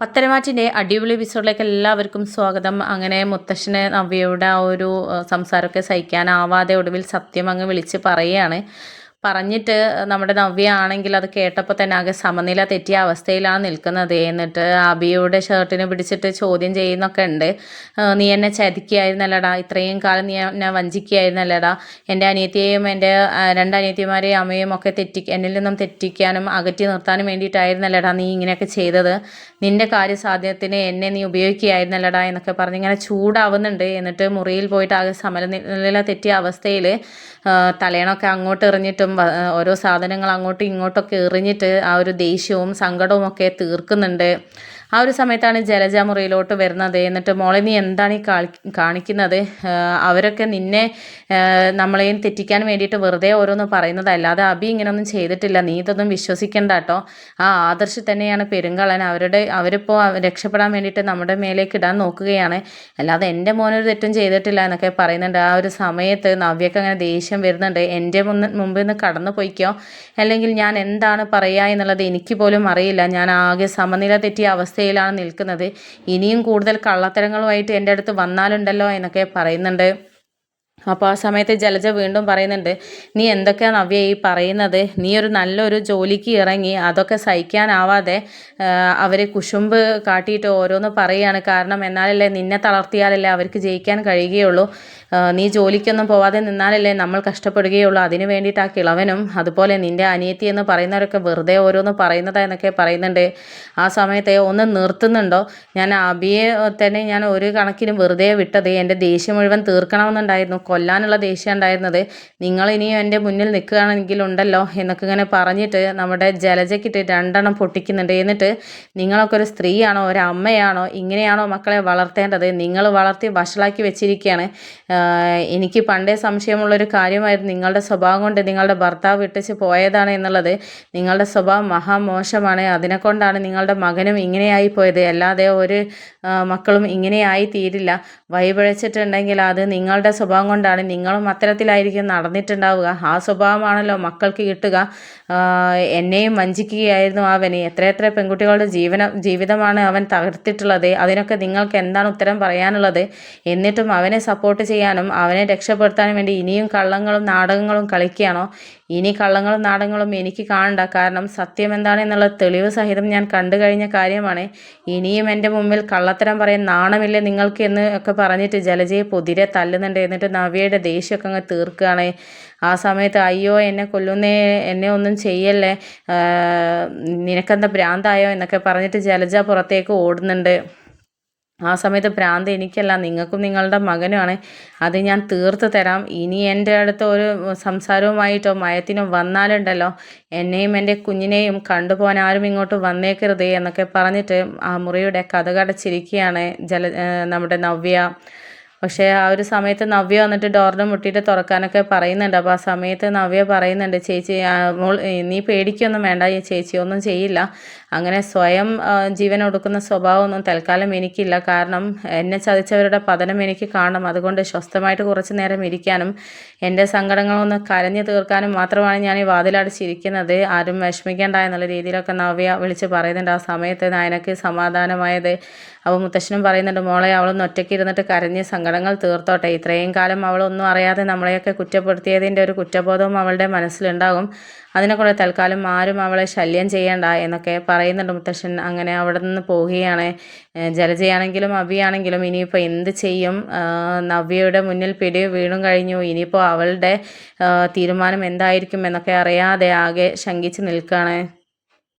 പത്തരമാറ്റിന്റെ അടിപൊളി എപ്പിസോഡിലേക്ക് എല്ലാവർക്കും സ്വാഗതം. അങ്ങനെ മുത്തശ്ശനെ നവ്യയുടെ ആ ഒരു സംസാരമൊക്കെ സഹിക്കാനാവാതെ ഒടുവിൽ സത്യം അങ്ങ് വിളിച്ച് പറയുകയാണ്. പറഞ്ഞിട്ട് നമ്മുടെ നവ്യ ആണെങ്കിൽ അത് കേട്ടപ്പോൾ തന്നെ ആകെ സമനില തെറ്റിയ അവസ്ഥയിലാണ് നിൽക്കുന്നത്. എന്നിട്ട് അബിയുടെ ഷർട്ടിന് പിടിച്ചിട്ട് ചോദ്യം ചെയ്യുന്നൊക്കെ ഉണ്ട്. നീ എന്നെ ചതിക്കുകയായിരുന്നല്ലടാ ഇത്രയും കാലം നീ എന്നെ വഞ്ചിക്കുകയായിരുന്നല്ലടാ എന്റെ അനിയത്തിയെയും എന്റെ രണ്ട് അനിയത്തിമാരെയും അമ്മയും ഒക്കെ തെറ്റി എന്നിൽ നിന്നും തെറ്റിക്കാനും അകറ്റി നിർത്താനും വേണ്ടിയിട്ടായിരുന്നല്ലടാ നീ ഇങ്ങനെയൊക്കെ ചെയ്തത്. നിന്റെ കാര്യസാധ്യത്തിന് എന്നെ നീ ഉപയോഗിക്കുകയായിരുന്നല്ലടാ എന്നൊക്കെ പറഞ്ഞ് ഇങ്ങനെ ചൂടാവുന്നുണ്ട്. എന്നിട്ട് മുറിയിൽ പോയിട്ട് ആകെ സമനില തെറ്റിയ അവസ്ഥയിൽ തലേണൊക്കെ അങ്ങോട്ട് എറിഞ്ഞിട്ടും ഓരോ സാധനങ്ങൾ അങ്ങോട്ടും ഇങ്ങോട്ടൊക്കെ എറിഞ്ഞിട്ട് ആ ഒരു ദേഷ്യവും സങ്കടവും ഒക്കെ തീർക്കുന്നുണ്ട്. ആ ഒരു സമയത്താണ് ജലജ മുറിയിലോട്ട് വരുന്നത്. എന്നിട്ട് മോളെ നീ എന്താണ് ഈ കാണിക്കുന്നത്? അവരൊക്കെ നിന്നെ നമ്മളെയും തെറ്റിക്കാൻ വേണ്ടിയിട്ട് വെറുതെ ഓരോന്ന് പറയുന്നത് അല്ലാതെ അബി ഇങ്ങനൊന്നും ചെയ്തിട്ടില്ല. നീ ഇതൊന്നും വിശ്വസിക്കണ്ട കേട്ടോ ആ ആദർശ് തന്നെയാണ് പെരുങ്കളൻ അവരുടെ അവരിപ്പോൾ രക്ഷപ്പെടാൻ വേണ്ടിയിട്ട് നമ്മുടെ മേലേക്ക് ഇടാൻ നോക്കുകയാണ്. അല്ലാതെ എന്റെ മോനൊരു തെറ്റും ചെയ്തിട്ടില്ല എന്നൊക്കെ പറയുന്നുണ്ട്. ആ ഒരു സമയത്ത് നവ്യക്ക് അങ്ങനെ ദേഷ്യം വരുന്നുണ്ട്. എന്റെ മുന്ന് മുമ്പിൽ നിന്ന് കടന്നു പോയിക്കോ. അല്ലെങ്കിൽ ഞാൻ എന്താണ് പറയുക എന്നുള്ളത് എനിക്ക് പോലും അറിയില്ല. ഞാൻ ആകെ സമനില തെറ്റിയ അവസ്ഥയിലാണ് നിൽക്കുന്നത്. ഇനിയും കൂടുതൽ കള്ളത്തരങ്ങളുമായിട്ട് എന്റെ അടുത്ത് വന്നാലുണ്ടല്ലോ എന്നൊക്കെ പറയുന്നുണ്ട്. അപ്പോൾ ആ സമയത്ത് ജലജ വീണ്ടും പറയുന്നുണ്ട് നീ എന്തൊക്കെയാണ് നവ്യ ഈ പറയുന്നത്? നീ ഒരു നല്ലൊരു ജോലിക്ക് ഇറങ്ങി അതൊക്കെ സഹിക്കാനാവാതെ അവർ കുശുമ്പ് കാട്ടിയിട്ട് ഓരോന്ന് പറയുകയാണ്. കാരണം എന്നാലല്ലേ നിന്നെ തളർത്തിയാലല്ലേ അവർക്ക് ജയിക്കാൻ കഴിയുകയുള്ളൂ? നീ ജോലിക്കൊന്നും പോവാതെ നിന്നാലല്ലേ നമ്മൾ കഷ്ടപ്പെടുകയുള്ളൂ? അതിന് വേണ്ടിയിട്ട് ആ കിളവനും അതുപോലെ നിന്റെ അനിയത്തി എന്ന് പറയുന്നവരൊക്കെ വെറുതെ ഓരോന്ന് പറയുന്നതാ എന്നൊക്കെ പറയുന്നുണ്ട്. ആ സമയത്ത് ഒന്ന് നിർത്തുന്നുണ്ടോ? ഞാൻ അബിയെ തന്നെ ഞാൻ ഒരു കണക്കിന് വെറുതെ വിട്ടത് എന്റെ ദേഷ്യം മുഴുവൻ തീർക്കണമെന്നുണ്ടായിരുന്നു. കൊല്ലാനുള്ള ദേഷ്യം ഉണ്ടായിരുന്നത് നിങ്ങൾ ഇനിയും എന്റെ മുന്നിൽ നിൽക്കുകയാണെങ്കിൽ ഉണ്ടല്ലോ എന്നൊക്കെ ഇങ്ങനെ പറഞ്ഞിട്ട് നമ്മുടെ ജലജക്കിട്ട് രണ്ടെണ്ണം പൊട്ടിക്കുന്നുണ്ട്. എന്നിട്ട് നിങ്ങളൊക്കെ ഒരു സ്ത്രീയാണോ ഒരു അമ്മയാണോ ഇങ്ങനെയാണോ മക്കളെ വളർത്തേണ്ടത്? നിങ്ങൾ വളർത്തി വഷളാക്കി വെച്ചിരിക്കുകയാണ്. എനിക്ക് പണ്ടേ സംശയമുള്ളൊരു കാര്യമായിരുന്നു. നിങ്ങളുടെ സ്വഭാവം കൊണ്ട് നിങ്ങളുടെ ഭർത്താവ് വിട്ടിച്ച് പോയതാണ് എന്നുള്ളത്. നിങ്ങളുടെ സ്വഭാവം മഹാമോശമാണ്. അതിനെക്കൊണ്ടാണ് നിങ്ങളുടെ മകനും ഇങ്ങനെയായി പോയത്. അല്ലാതെ ഒരു മക്കളും ഇങ്ങനെയായി തീരില്ല. വൈപഴച്ചിട്ടുണ്ടെങ്കിൽ അത് നിങ്ങളുടെ സ്വഭാവം കൊണ്ടാണ് നിങ്ങളും അത്തരത്തിലായിരിക്കും നടന്നിട്ടുണ്ടാവുക. ആ സ്വഭാവമാണല്ലോ മക്കൾക്ക് കിട്ടുക. എന്നെയും വഞ്ചിക്കുകയായിരുന്നു അവന്. എത്രയെത്ര പെൺകുട്ടികളുടെ ജീവന ജീവിതമാണ് അവൻ തകർത്തിട്ടുള്ളത്. അതിനൊക്കെ നിങ്ങൾക്ക് എന്താണ് ഉത്തരം പറയാനുള്ളത്? എന്നിട്ടും അവനെ സപ്പോർട്ട് ചെയ്യാനും അവനെ രക്ഷപ്പെടുത്താനും വേണ്ടി ഇനിയും കള്ളങ്ങളും നാടകങ്ങളും കളിക്കുകയാണോ? ഇനി കള്ളങ്ങളും നാടങ്ങളും എനിക്ക് കാണണ്ട. കാരണം സത്യം എന്താണെന്നുള്ള തെളിവ് സഹിതം ഞാൻ കണ്ടു കഴിഞ്ഞ കാര്യമാണ്. ഇനിയും എന്റെ മുമ്പിൽ കള്ളത്തരം പറയാൻ നാണമില്ലേ നിങ്ങൾക്ക് എന്ന് ഒക്കെ പറഞ്ഞിട്ട് ജലജയെ പൊതിരെ തല്ലുന്നുണ്ട്. എന്നിട്ട് നവ്യയുടെ ദേഷ്യമൊക്കെ അങ്ങ് തീർക്കുകയാണ്. ആ സമയത്ത് അയ്യോ എന്നെ കൊല്ലുന്നേ എന്നെ ഒന്നും ചെയ്യല്ലേ നിനക്കെന്താ ഭ്രാന്തായോ എന്നൊക്കെ പറഞ്ഞിട്ട് ജലജ പുറത്തേക്ക് ഓടുന്നുണ്ട്. ആ സമയത്ത് ഭ്രാന്ത് എനിക്കല്ല നിങ്ങൾക്കും നിങ്ങളുടെ മകനുമാണ് അത് ഞാൻ തീർത്ത് തരാം. ഇനി എന്റെ അടുത്ത് ഒരു സംസാരവുമായിട്ടോ മയത്തിനോ വന്നാലുണ്ടല്ലോ. എന്നെയും എന്റെ കുഞ്ഞിനെയും കണ്ടുപോകാൻ ആരും ഇങ്ങോട്ട് വന്നേക്കരുത് എന്നൊക്കെ പറഞ്ഞിട്ട് ആ മുറിയുടെ കഥകടച്ചിരിക്കുകയാണ് ജല നമ്മുടെ നവ്യ. പക്ഷേ ആ ഒരു സമയത്ത് നവ്യ വന്നിട്ട് ഡോറിന് മുട്ടിയിട്ട് തുറക്കാനൊക്കെ പറയുന്നുണ്ട്. അപ്പോൾ ആ സമയത്ത് നവ്യ പറയുന്നുണ്ട് ചേച്ചി മോൾ നീ പേടിക്കൊന്നും വേണ്ട ഈ ചേച്ചി ഒന്നും ചെയ്യില്ല. അങ്ങനെ സ്വയം ജീവൻ ഒടുക്കുന്ന സ്വഭാവമൊന്നും തൽക്കാലം എനിക്കില്ല. കാരണം എന്നെ ചതിച്ചവരുടെ പതനം എനിക്ക് കാണണം. അതുകൊണ്ട് സ്വസ്ഥമായിട്ട് കുറച്ച് നേരം ഇരിക്കാനും എന്റെ സങ്കടങ്ങളൊന്ന് കരഞ്ഞു തീർക്കാനും മാത്രമാണ് ഞാൻ ഈ വാതിലടിച്ചിരിക്കുന്നത് ആരും വിഷമിക്കേണ്ട എന്നുള്ള രീതിയിലൊക്കെ നവ്യ വിളിച്ച് പറയുന്നുണ്ട്. ആ സമയത്ത് നായനക്ക് സമാധാനമായത് അപ്പോൾ മുത്തശ്ശനും പറയുന്നുണ്ട് മോളെ അവളൊന്ന് ഒറ്റയ്ക്ക് ഇരുന്നിട്ട് കരഞ്ഞ് സങ്കടങ്ങൾ തീർത്തോട്ടെ. ഇത്രയും കാലം അവളൊന്നും അറിയാതെ നമ്മളെയൊക്കെ കുറ്റപ്പെടുത്തിയതിന്റെ ഒരു കുറ്റബോധവും അവളുടെ മനസ്സിലുണ്ടാകും. അതിനെക്കൂടെ തൽക്കാലം ആരും അവളെ ശല്യം ചെയ്യണ്ട എന്നൊക്കെ പറയുന്നുണ്ട് മുത്തശ്ശൻ. അങ്ങനെ അവിടെ നിന്ന് പോവുകയാണ് ജലജയാണെങ്കിലും അവിയാണെങ്കിലും ഇനിയിപ്പോൾ എന്ത് ചെയ്യും? നവ്യയുടെ മുന്നിൽ പിടി വീണും കഴിഞ്ഞു. ഇനിയിപ്പോൾ അവളുടെ തീരുമാനം എന്തായിരിക്കും എന്നൊക്കെ അറിയാതെ ആകെ ശങ്കിച്ച് നിൽക്കുകയാണ്